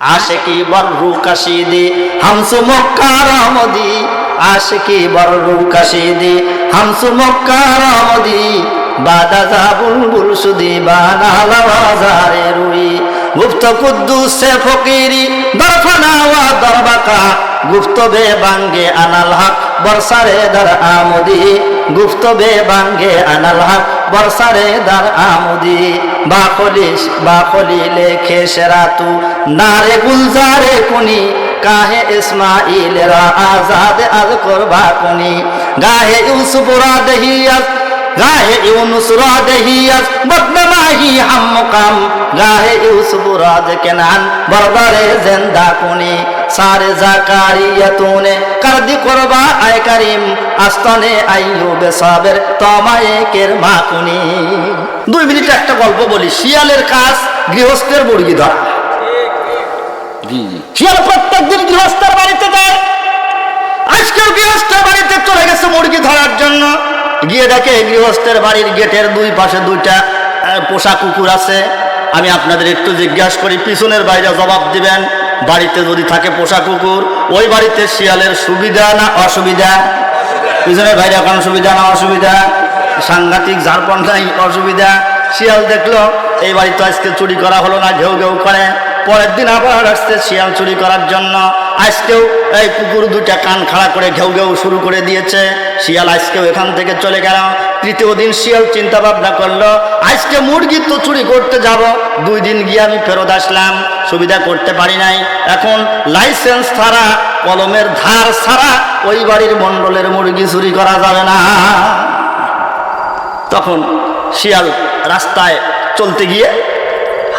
আশিকি বর্রু কাশিদি, হামসু মক্কার আমদি আশিকি বর্রু কাশিদি, হামসু মক্কার আমদি বাদা যা বুলবুল সুদি বানালা বাজারে রুই। গুপ্ত কুদ্দুসে ফকিরি, দরফানা ওয়া দরবাকা। গুপ্ত বে বাঙ্গে আনাল হক, বর্ষারে দর আমদি। গুপ্ত বে বাঙ্গে আনাল হক, বর্ষারে দর আমদি। বাকলিস বাকলি লেখে সেরাতু নারে গুলজারে কুনি, কাহে ইসমাইল রা আজাদ আজ করবা কুনি। গাহে ইউসুফ রা দহিয়াত গাহে ইউনুস রা দহিয়াত বদনামাহি হাম মুকাম, গাহে ইউসুফ রা কেনান বরবারে জিন্দা কুনি। সারে জাকারিয়া তুনে কারদি করবা আয় করিম আস্তানে আইয়ুবে সাবের তমায়ে কের মাকুনি। দুই মিনিট একটা গল্প বলি শিয়ালের কাজ গৃহস্থের মুরগি ধরা। শিয়াল প্রত্যেক দিন গৃহস্থের বাড়িতে যায়। আজকেও গৃহস্থের বাড়িতে চলে গেছে মুরগি ধরার জন্য। গিয়ে দেখে গৃহস্থের বাড়ির গেটের দুই পাশে দুইটা পোষা কুকুর আছে। আমি আপনাদের একটু জিজ্ঞাসা করি পিছনের বাইরে জবাব দিবেন? বাড়িতে যদি থাকে পোষা কুকুর, ওই বাড়িতে শিয়ালের সুবিধা না অসুবিধা? পিছনের বাইরে কোনো সুবিধা না অসুবিধা? সাংঘাতিক ঝাড়পন নাই, অসুবিধা। শিয়াল দেখল, এই বাড়িতে আজকে চুরি করা হলো না, ঘেউ ঘেউ করে। পরের দিন আবার আসছে শিয়াল চুরি করার জন্য। আজকেও এই কুকুর দুইটা কান খাড়া করে ঘেউ ঘেউ শুরু করে দিয়েছে। শিয়াল আজকেও এখান থেকে চলে গেল। তৃতীয় দিন শিয়াল চিন্তা ভাবনা করল, আজকে মুরগি তো চুরি করতে যাব। দুই দিন গিয়ে আমি ফেরত আসলাম সুবিধা করতে পারি নাই। এখন লাইসেন্স ছাড়া কলমের ধার ছাড়া ওই বাড়ির মণ্ডলের মুরগি চুরি করা যাবে না। তখন শিয়াল রাস্তায় চলতে গিয়ে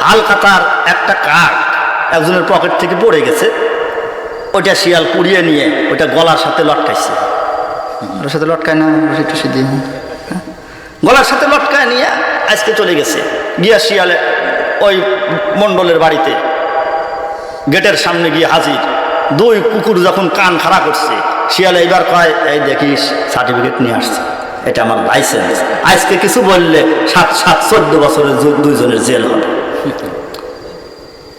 হালকাতার একটা কাঠ একজনের পকেট থেকে পড়ে গেছে। ওইটা শিয়াল কুড়িয়ে নিয়ে ওইটা গলার সাথে লটকাইছে। ওটার সাথে লটকায় না একটু সিদ্ধি গলার সাথে লটকায় নিয়ে আজকে চলে গেছে। গিয়া শিয়ালে ওই মণ্ডলের বাড়িতে। গেটের সামনে গিয়ে হাজির। দুই কুকুর যখন কান খাড়া করছে, শিয়াল এইবার কয়, এই দেখিস সার্টিফিকেট নিয়ে আসছে। এটা আমার লাইসেন্স আজকে কিছু বললে সাত সাত, চোদ্দ বছরের দুইজনের জেল হবে।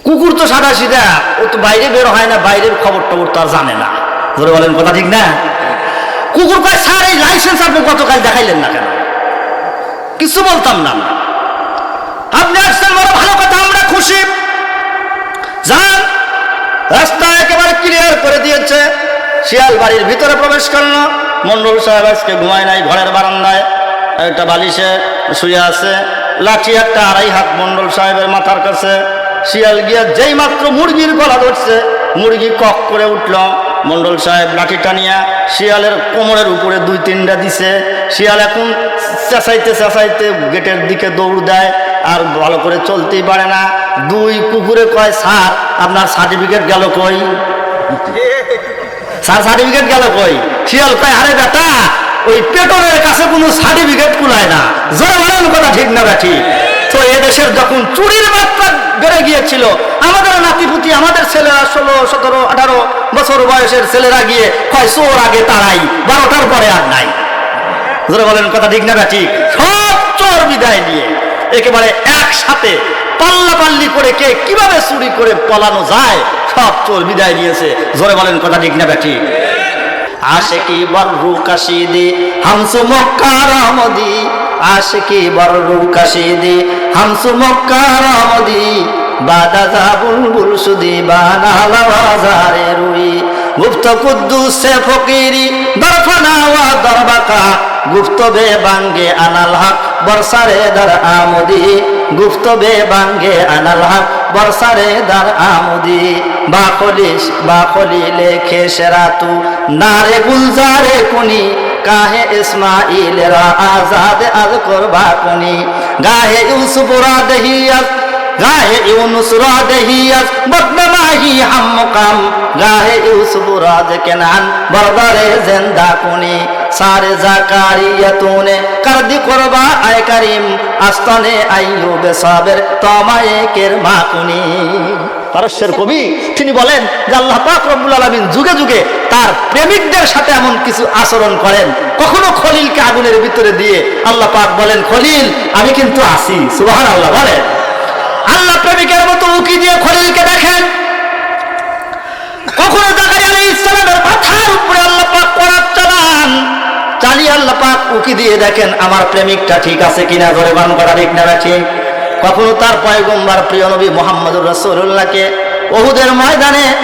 কুকুর তো সাদা সিধা ও তো বাইরে বের হয় না, বাইরের খবর টবর তো আর জানে না। ধরে বলেন, কথা ঠিক না? কুকুর কয়, স্যার, এই লাইসেন্স আপনি গতকাল দেখাইলেন না কেন? কিছু বলতাম না। আপনি আসছেন, বড় ভালো কথা, আমরা খুশি। যান, রাস্তা একেবারে ক্লিয়ার করে দিয়েছে। শিয়াল বাড়ির ভিতরে প্রবেশ করল। মন্ডল সাহেব আজকে ঘুমায় নাই, ঘরের বারান্দায়। একটা বালিশে শুয়ে আছে। লাঠি একটা আড়াই হাত মন্ডল সাহেবের মাথার কাছে। শিয়াল গিয়া যেই মাত্র মুরগির গলা ধরছে, মুরগি কক করে উঠল। মন্ডল সাহেব লাঠিটা নিয়ে শিয়ালের কোমরের উপরে দুই তিনটা দিছে। শিয়াল এখন চেঁচাইতে চেঁচাইতে গেটের দিকে দৌড় দেয়। আর ভালো করে চলতেই পারে না। দুই কুকুরে কয়, স্যার, আপনার সার্টিফিকেট গেল কই? স্যার সার্টিফিকেট গেল কই? শিয়াল কয়, আরে বেটা, ওই পেটনের কাছে কোনো সার্টিফিকেট কুলায় না। জোরে বলেন কথা ঠিক না ব্যাঠি তো এদেশের যখন চুরির মাত্রা বেড়ে গিয়েছিল, আমাদের নাতিপুতি, আমাদের ছেলেরা ষোলো, সতেরো, আঠারো বছর বয়সের ছেলেরা গিয়ে কয়, চোর আগে তারাই বারোটার পরে আর নাই। জোরে বলেন, কথা ঠিক না ঠিক সব চোর বিদায় নিয়ে। একেবারে একসাথে পাল্লা পাল্লি করে কে কীভাবে চুরি করে পলানো যায়, সব চোর বিদায় নিয়েছে। জোরে বলেন কথা ঠিক না ব্যাটি? আশেকি বর্রু কাশিদি, হামসু মক্কার আমদি আশেকি বর্রু কাশিদি, হামসু মক্কার আমদি বাদা যা বুলবুল সুদি বানালা বাজারে রুই। গুপ্ত কুদ্দুসে ফকিরি, দরফানা ওয়া দরবাকা। গুপ্ত বে বাঙ্গে আনাল হক বর্ষারে দর আমদি গুপ্ত বে বাঙ্গে আনাল হক বর্ষারে দর আমদি বাকলিস বাকলি লেখে সেরাতু। নারে গুলজারে কুনি, কাহে ইসমাইল রা আজাদ আজ করবা কুনি। গাহে ইউসুফ রা দহিয়াত গাহে ইউনুস রা দহিয়াত বদনামাহি হাম মুকাম, গাহে ইউসুফ রা কেনান বরবারে জিন্দা কুনি। সারে জাকারিয়া তুনে কারদি করবা আয় করিম, আস্তানে আইয়ুবে সাবের তমায়ে কের মাকুনি পারস্যের কবি, তিনি বলেন যে আল্লাহ পাক রব্বুল আলামিন যুগে যুগে তার প্রেমিকদের সাথে এমন কিছু আচরণ করেন, কখনো খলিলকে আগুনের ভিতরে দিয়ে আল্লাহ পাক বলেন, খলিল, আমি কিন্তু আসি। সুবহানাল্লাহ বলেন আল্লাহ প্রেমিকের মতো উকি দিয়ে খলিলকে দেখেন। আল্লাহ পাক উকি দিয়ে দেখেন, আমার প্রেমিকটা ঠিক আছে কিনা? ধরে বান করা ঠিক না ঠিক কখনো তার পয়গম্বার প্রিয় নবী মোহাম্মদুর রসুল্লাহকে ওহুদের ময়দানে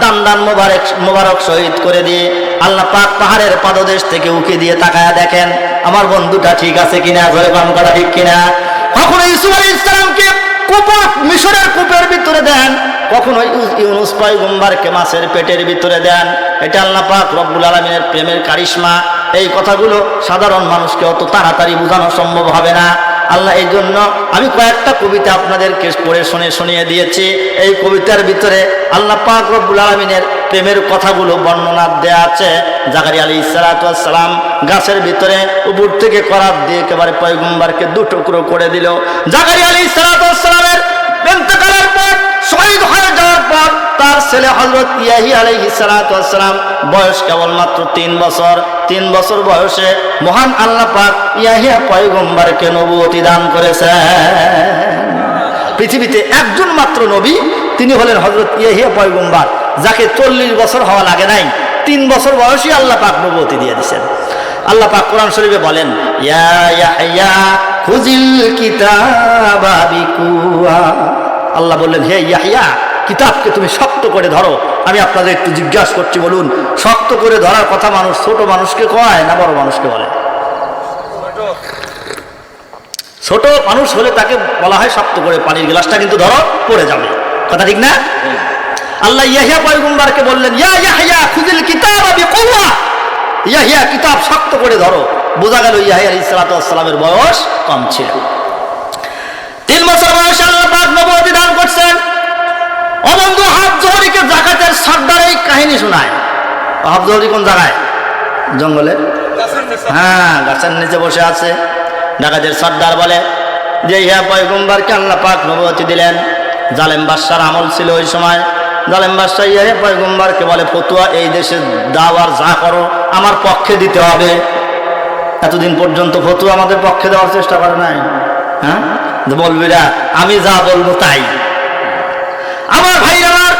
দান মোবারক মোবারক শহীদ করে দিয়ে আল্লাহ পাক পাহাড়ের পাদদেশ থেকে উকি দিয়ে তাকায়া দেখেন, আমার বন্ধুটা ঠিক আছে কিনা? ধরে বান করা ঠিক কিনা? কখনো ইসুফ আলী ইসলামকে কুপুর, মিশরের কূপের ভিতরে দেন, কখনো ইউ- ইউনুস পয়গম্বারকে মাছের পেটের ভিতরে দেন। এটা আল্লাহ পাক রব্বুল আলমিনের প্রেমের কারিশমা। এই কথাগুলো সাধারণ মানুষকে অত তাড়াতাড়ি বোঝানো সম্ভব হবে না। আল্লাহ এই জন্য আমি কয়েকটা কবিতা আপনাদেরকে পড়ে শুনে শুনিয়ে দিয়েছি। এই কবিতার ভিতরে আল্লাহ পাক রব্বুল আলমিনের প্রেমের কথাগুলো বর্ণনা দেয়া আছে। জাকারি আলী ইসালাতাম গাছের ভিতরে উপর থেকে করার দিয়ে একেবারে পয়গম্বারকে দু টুকরো করে দিল। জাকারি আলী ইসালাতামের পর, শহীদ হয়ে যাওয়ার পর তার ছেলে হজরত ইয়াহি আলাইহি সালাম বয়স কেবলমাত্র তিন বছর। তিন বছর বয়সে মহান আল্লাহ পাক ইয়াহিয়া পয়গম্বরকে নবুয়তি দান করেছেন। পৃথিবীতে একজন মাত্র নবী, তিনি হলেন হজরত ইয়াহিয়া পয়গম্বর, যাকে চল্লিশ বছর হওয়া লাগে নাই, তিন বছর বয়সী আল্লাহ পাক নবুয়তি দিয়ে দিয়েছেন। আল্লাহ পাক কোরআন শরীফে বলেন, ইয়া আল্লাহ বললেন, হে ইয়াহিয়া কিতাবকে তুমি শক্ত করে ধরো। আমি আপনাদের একটু জিজ্ঞাসা করছি, বলুন, শক্ত করে ধরার কথা মানুষ, ছোট মানুষকে কয় না বড় মানুষকে বলে? ছোট মানুষ হলে তাকে বলা হয় শক্ত করে পানির গ্লাসটা কিন্তু ধরো, পড়ে যাবে। কথা ঠিক না? আল্লাহ ইয়াহিয়া পয়গম্বরকে বললেন, ইয়া ইয়াহিয়া খুদিল কিতাব আবি কুওয়া ইয়াহিয়া, কিতাব শক্ত করে ধরো। বোঝা গেল ইয়াহিয়া সালাতু বয়স কম ছিল। তিন বছর বয়সে অবন্ধু হাফ জহরিকে জাকাতের সর্দার এই কাহিনী শোনায়। হাফ জহরি কোন জায়গায়? জঙ্গলে? হ্যাঁ গাছের নিচে বসে আছে। ডাকাতের সর্দার বলে, যে ইহা পয়গম্বরকে আল্লাহ পাক নবতী দিলেন। জালেম বাদশার আমল ছিল ওই সময়। জালেম বাদশাহ ইয়া পয়গম্বরকে বলে, ফতুয়া এই দেশে দাওয়ার যা করো, আমার পক্ষে দিতে হবে। এতদিন পর্যন্ত ফতুয়া আমাদের পক্ষে দেওয়ার চেষ্টা করে নাই। হ্যাঁ? বলবিরা আমি যা বলব তাই। আমার ভাই আমার।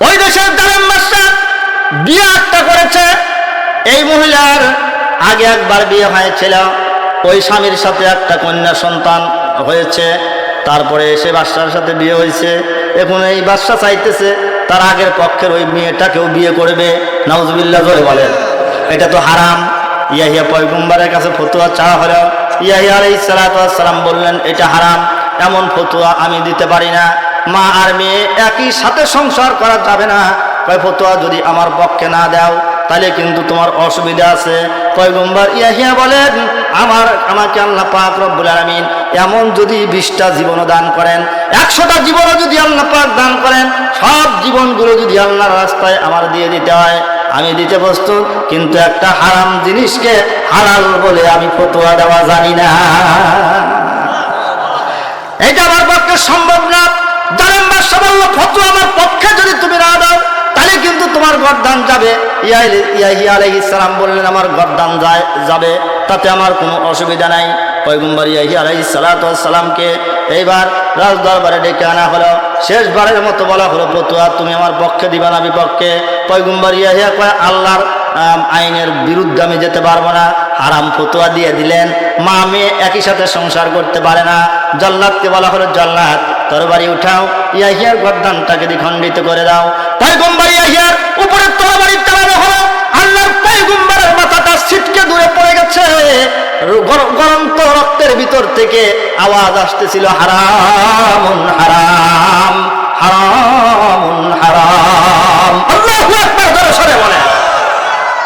ওই দেশের জালেম বাদশাহ বিয়ে একটা করেছে। এই মহিলার আগে একবার বিয়ে হয়েছিল। ওই স্বামীর সাথে একটা কন্যা সন্তান হয়েছে। তারপরে এসে বাচ্চার সাথে বিয়ে হয়েছে। এখন এই বাচ্চা চাইতেছে তার আগের পক্ষের ওই মেয়েটাকেও বিয়ে করবে। নাউজবিল্লা ধরে বলেন। এটা তো হারাম। ইয়াহিয়া পয়গম্বরের কাছে ফতুয়া চাওয়া হলো। ইয়াহিয়া ওয়াস সালাম বললেন, এটা হারাম। এমন ফতুয়া আমি দিতে পারি না। মা আর মেয়ে একই সাথে সংসার করা যাবে না। কয়, ফতুয়া যদি আমার পক্ষে না দাও, তাহলে কিন্তু তোমার অসুবিধা আছে। পয়গম্বর ইয়াহিয়া বলেন, আমার, আমাকে আল্লাহ পাক রব্বুল আলামিন এমন যদি বিশটা জীবন দান করেন, একশোটা জীবনও যদি আল্লাহ পাক দান করেন, সব জীবনগুলো যদি আল্লাহর রাস্তায় আমার দিয়ে দিতে হয়, আমি দিতে প্রস্তুত। কিন্তু একটা হারাম জিনিসকে হালাল বলে আমি ফতোয়া দেওয়া জানি না। এটা আমার পক্ষে সম্ভব না। বাদশা বলল ফতু আমার পক্ষে যদি তুমি না দাও, তাহলে কিন্তু তোমার গরদান যাবে। ইয়াহি সালাম বললেন, আমার গরদান যায়, যাবে, তাতে আমার কোনো অসুবিধা নাই। পয়গম্বর ইয়াহি আলাইহিস সালামকে এইবার রাজ দরবারে ডেকে আনা হলো। শেষবারের মতো বলা হলো, ফতুয়া তুমি আমার পক্ষে দিবা না বিপক্ষে। পয়গম্বর ইয়াহিয়া কয়, আল্লাহর আইনের বিরুদ্ধে আমি যেতে পারব না। হারাম ফতুয়া দিয়ে দিলেন। মা মেয়ে একই সাথে সংসার করতে পারে না। জল্লাদকে বলা হলো জল্লাদ তরবারি উঠাও, ইয়াহিয়ার গর্দানটাকে দ্বিখণ্ডিত করে দাও। তাই পয়গম্বর ইয়াহিয়ার উপরে তরবারি চালানো হলো, আল্লাহর পয়গম্বরের মাথাটা ছিটকে দূরে পড়ে গেছে। গর- গরন্ত রক্তের ভিতর থেকে আওয়াজ আসতেছিল হারাম হারাম। হারাম হারাম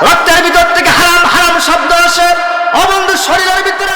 রক্তের ভিতর থেকে হারাম হারাম শব্দ আসে অবন্ধ শরীরের ভিতরে।